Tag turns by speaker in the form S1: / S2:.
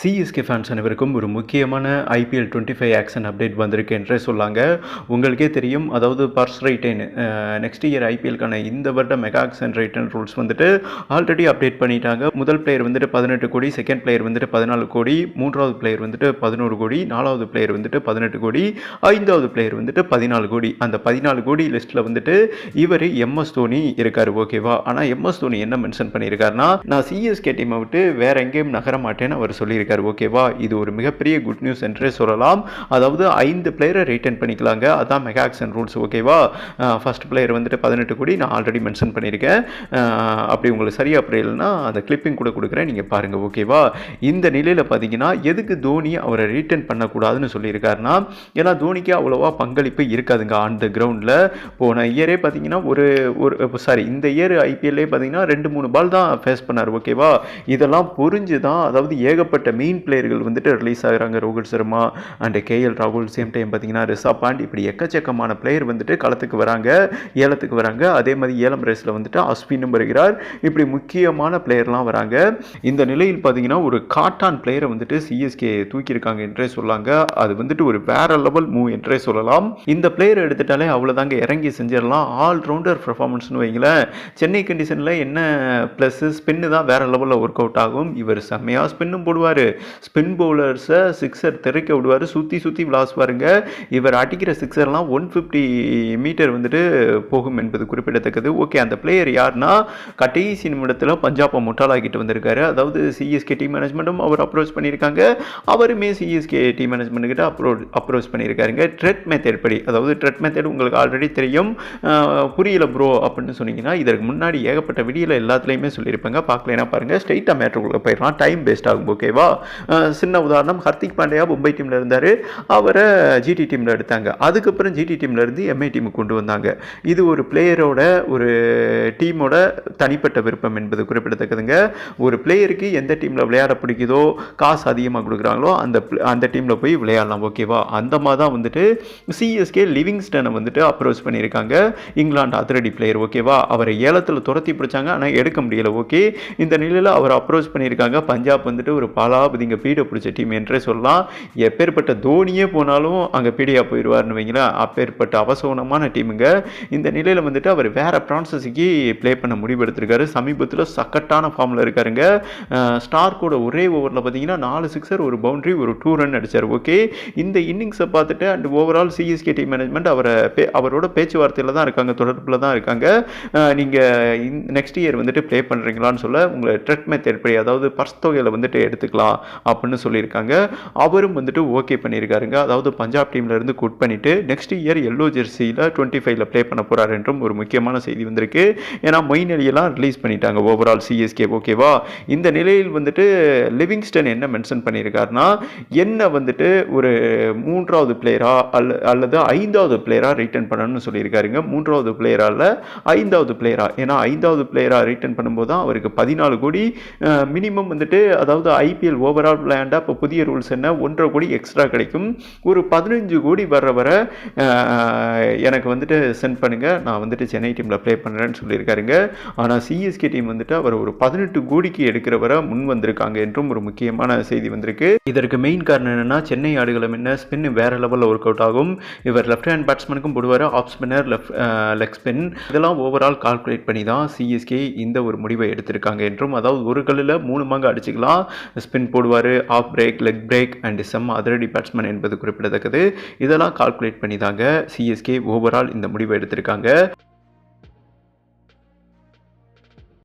S1: CSK fans அனைவருக்கும் ஒரு முக்கியமான IPL twenty five auction update வந்திருக்கு என்றே சொல்லாங்க. உங்களுக்கே தெரியும். அதாவது பர்ஸ் ரைட்டன் நெக்ஸ்ட் இயர் ஐபிஎல்க்கான இந்த வருட மெகா ஆக்ஷன் ரைட்டன் ரூல்ஸ் வந்துட்டு ஆல்ரெடி அப்டேட் பண்ணிட்டாங்க. முதல் பிளேயர் வந்துட்டு பதினெட்டு கோடி செகண்ட் பிளேயர் வந்துட்டு பதினாலு கோடி மூன்றாவது பிளேயர் வந்துட்டு பதினோரு கோடி நாலாவது பிளேயர் வந்துட்டு பதினெட்டு கோடி ஐந்தாவது பிளேயர் வந்துட்டு பதினாலு கோடி. அந்த பதினாலு கோடி லிஸ்ட்டில் வந்துட்டு இவர் எம்எஸ் தோனி இருக்கார் ஓகேவா? ஆனால் எம்எஸ் தோனி என்ன மென்ஷன் பண்ணியிருக்காருன்னா நான் சிஎஸ்கே டீமை விட்டு வேற எங்கேயும் நகர மாட்டேன்னு அவர் சொல்லியிருக்காரு. ஓகேவா? இது ஒரு மிகப்பெரிய குட் நியூஸ் என்றே சொல்லலாம். அதாவது ஐந்து பிளேயரை ரிட்டர்ன் பண்ணிக்கலாங்க. அதான் மெகா ஆக்ஷன் ரூல்ஸ் ஓகேவா? ஃபர்ஸ்ட் பிளேயர் வந்துட்டு பதினெட்டு கோடி நான் ஆல்ரெடி மென்ஷன் பண்ணியிருக்கேன். அப்படி உங்களுக்கு சரியாக புரியலைன்னா அந்த கிளிப்பிங் கூட கொடுக்குறேன். நீங்கள் பாருங்கள் ஓகேவா? இந்த நிலையில் பார்த்தீங்கன்னா எதுக்கு தோனி அவரை ரிட்டர்ன் பண்ணக்கூடாதுன்னு சொல்லியிருக்காருன்னா ஏன்னா தோனிக்கு அவ்வளோவா பங்களிப்பு இருக்காதுங்க ஆன் த கிரவுண்டில் போன இயரே பார்த்தீங்கன்னா ஒரு ஒரு சாரி இந்த இயர் ஐபிஎல்லே பார்த்தீங்கன்னா ரெண்டு மூணு பால் தான் ஃபேஸ் பண்ணார் ஓகேவா? இதெல்லாம் புரிஞ்சு தான் அதாவது ஏகப்பட்ட மெயின் பிளேயர்கள் வந்துட்டு ரிலீஸ் ஆகிறாங்க. ரோஹித் சர்மா அண்ட் கேஎல் ராகுல் சேம் டைம் பார்த்தீங்கன்னா ரிஷப் பாண்ட் இப்படி எக்கச்சக்கமான பிளேயர் வந்துட்டு களத்துக்கு வராங்க ஏலத்துக்கு வராங்க. அதே மாதிரி ஏலம் ரேஸில் வந்துட்டு அஸ்வினும் வருகிறார். இப்படி முக்கியமான பிளேயர்லாம் வராங்க. இந்த நிலையில் பார்த்தீங்கன்னா ஒரு காட்டான் பிளேயரை வந்துட்டு சிஎஸ்கே தூக்கியிருக்காங்க என்றே சொல்லாங்க. அது வந்துட்டு ஒரு வேற லெவல் மூவ் என்றே சொல்லலாம். இந்த பிளேயர் எடுத்துட்டாலே அவ்வளோதாங்க இறங்கி செஞ்சிடலாம். ஆல் ரவுண்டர் வைங்களேன். சென்னை கண்டிஷனில் என்ன ப்ளஸ் ஸ்பின்னு தான் வேற லெவலில் ஒர்க் அவுட் ஆகும். இவர் செம்மையாக ஸ்பின்னும் போடுவார். ஸ்பின் பவுலர்ஸை சிக்ஸர் திறக்க விடுவார். சுற்றி சுற்றி விளாசுவாருங்க இவர் அடிக்கிற சிக்ஸர்லாம் ஒன் ஃபிஃப்டி மீட்டர் வந்துட்டு போகும் என்பது குறிப்பிடத்தக்கது. ஓகே அந்த பிளேயர் யார்னா கடைசி நிமிடத்தில் பஞ்சாபை முட்டாளாக்கிட்டு வந்திருக்காரு. அதாவது சிஎஸ்கே டீம் மேனேஜ்மெண்ட்டும் அவர் அப்ரோச் பண்ணியிருக்காங்க. அவருமே சிஎஸ்கே டீம் மேனேஜ்மெண்ட்டுக்கிட்ட அப்ரோ அப்ரோச் பண்ணியிருக்காருங்க. ட்ரெட் மெத்தட் படி அதாவது ட்ரெட் மெத்தட் உங்களுக்கு ஆல்ரெடி தெரியும். புரியல ப்ரோ அப்படின்னு சொன்னீங்கன்னா இதற்கு முன்னாடி ஏகப்பட்ட விடியில் எல்லாத்துலேயுமே சொல்லியிருப்பாங்க. பார்க்கலைன்னா பாருங்கள் ஸ்ட்ரைட்டாக மேட்ருக்குள்ளே போயிடலாம். டைம் வேஸ்ட் ஆகும் ஓகேவா சின்ன உதாரணம் ஹர்திக் பாண்டியா மும்பை டீமில் இருந்தார். அவரை ஜிடி டீமில் எடுத்தாங்க. அதுக்கப்புறம் ஜிடி டீமில் இருந்து எம்ஐ டீமுக்கு கொண்டு வந்தாங்க. இது ஒரு பிளேயரோட ஒரு டீமோட தனிப்பட்ட விருப்பம் என்பது குறிப்பிடத்தக்கதுங்க. ஒரு பிளேயருக்கு எந்த டீமில் விளையாட பிடிக்குதோ காசு அதிகமாக கொடுக்குறாங்களோ அந்த அந்த டீமில் போய் விளையாடலாம் ஓகேவா அந்த மாதிரி தான் வந்துட்டு சிஎஸ்கே லிவிங்ஸ்டனை வந்துட்டு அப்ரோச் பண்ணியிருக்காங்க. இங்கிலாந்து அதிரடி பிளேயர் ஓகேவா அவரை ஏலத்தில் துரத்தி பிடிச்சாங்க ஆனால் எடுக்க முடியல ஓகே இந்த நிலையில் அவர் அப்ரோச் பண்ணியிருக்காங்க. பஞ்சாப் வந்துட்டு ஒரு பாலாபதிங்க பீடை பிடிச்ச டீம் என்றே சொல்லலாம். எப்பேற்பட்ட தோனியே போனாலும் அங்கே பீடியாக போயிடுவார்னு வைங்களேன். அப்பேற்பட்ட அவசகுணமான டீமுங்க இந்த நிலையில் வந்துட்டு அவர் வேறு பிரான்சஸுக்கு ப்ளே பண்ண முடிவெடுத்திருக்காரு. சமீபத்தில் சக்கட்டான ஃபார்மில் இருக்காருங்க ஸ்டார்க்கோட ஒரே ஓவரில் பார்த்தீங்கன்னா நாலு சிக்ஸர் ஒரு பவுண்டரி ஒரு டூ ரன் அடிச்சார். ஓகே இந்த இன்னிங்ஸை பார்த்துட்டு and overall CSK team management அவரை பே அவரோட பேச்சுவார்த்தையில் தான் இருக்காங்க. தொடர்பில் தான் இருக்காங்க. நீங்கள் நெக்ஸ்ட் இயர் வந்துட்டு ப்ளே பண்ணுறீங்களான்னு சொல்ல உங்களை ட்ரெட் மெத்தட் படி அதாவது பர்ஸ் தொகையில் வந்துட்டு எடுத்துக்கலாம். அப்படின்னு சொல்லியிருக்காங்க. அவரும் வந்துட்டு ஓகே பண்ணியிருக்காருங்க. அதாவது பஞ்சாப் டீம்லேருந்து குட் பண்ணிவிட்டு நெக்ஸ்ட் இயர் எல்லோ ஜெர்சியில் டுவெண்ட்டி ஃபைவ்ல ப்ளே பண்ண போகிறார் என்றும் ஒரு முக்கியமான செய்தி வந்திருக்கு. ஏன்னா மொயின் அலியெல்லாம் ரிலீஸ் பண்ணிட்டாங்க ஓவரால் சிஎஸ்கே ஓகேவா இந்த நிலையில் வந்துட்டு லிவிங்ஸ்டன் என்ன மென்ஷன் பண்ணியிருக்காருன்னா என்ன வந்துட்டு ஒரு மூன்றாவது பிளேயரா அல்ல அல்லது ஐந்தாவது பிளேயராக ரிட்டர்ன் பண்ணணும்னு சொல்லியிருக்காருங்க. மூன்றாவது பிளேயரால் ஐந்தாவது பிளேயரா ஏன்னா ஐந்தாவது பிளேயராக ரிட்டர்ன் பண்ணும்போது தான் அவருக்கு பதினாலு கோடி மினிமம் வந்துட்டு அதாவது ஐபிஎல் ஓவரால் விளையாண்டா இப்போ புதிய ரூல்ஸ் என்ன? ஒன்றரை கோடி எக்ஸ்ட்ரா கிடைக்கும். ஒரு பதினஞ்சு கோடி வர வர எனக்கு வந்துட்டு சென்ட் பண்ணுங்கள் நான் வந்துட்டு சென்னை டீமில் ப்ளே பண்ணுறேன்னு சொல்லியிருக்காருங்க. ஆனால் சிஎஸ்கே டீம் வந்துட்டு அவர் ஒரு பதினெட்டு கோடிக்கு எடுக்கிறவரை முன் வந்திருக்காங்க என்றும் ஒரு முக்கியமான செய்தி வந்திருக்கு. இதற்கு மெயின் காரணம் என்னென்னா சென்னை ஆடுகளம் என்ன? ஸ்பின் வேறு லெவலில் ஒர்க் அவுட் ஆகும். இவர் லெஃப்ட் ஹேண்ட் பேட்ஸ்மேனுக்கும் போடுவார் off spinner left leg spin இதெல்லாம் ஓவரால் கால்குலேட் பண்ணி தான் சிஎஸ்கே இந்த ஒரு முடிவை எடுத்திருக்காங்க என்றும் அதாவது ஒரு கல்லில் மூணு மங்கு அடிச்சுக்கலாம். ஸ்பின் போடுவார் off break leg break and செம் அதிரடி பேட்ஸ்மேன் என்பது குறிப்பிடத்தக்கது. இதெல்லாம் கால்குலேட் பண்ணி தாங்க சிஎஸ்கே ஓவரால் இந்த முடிவை எடுத்திருக்காங்க.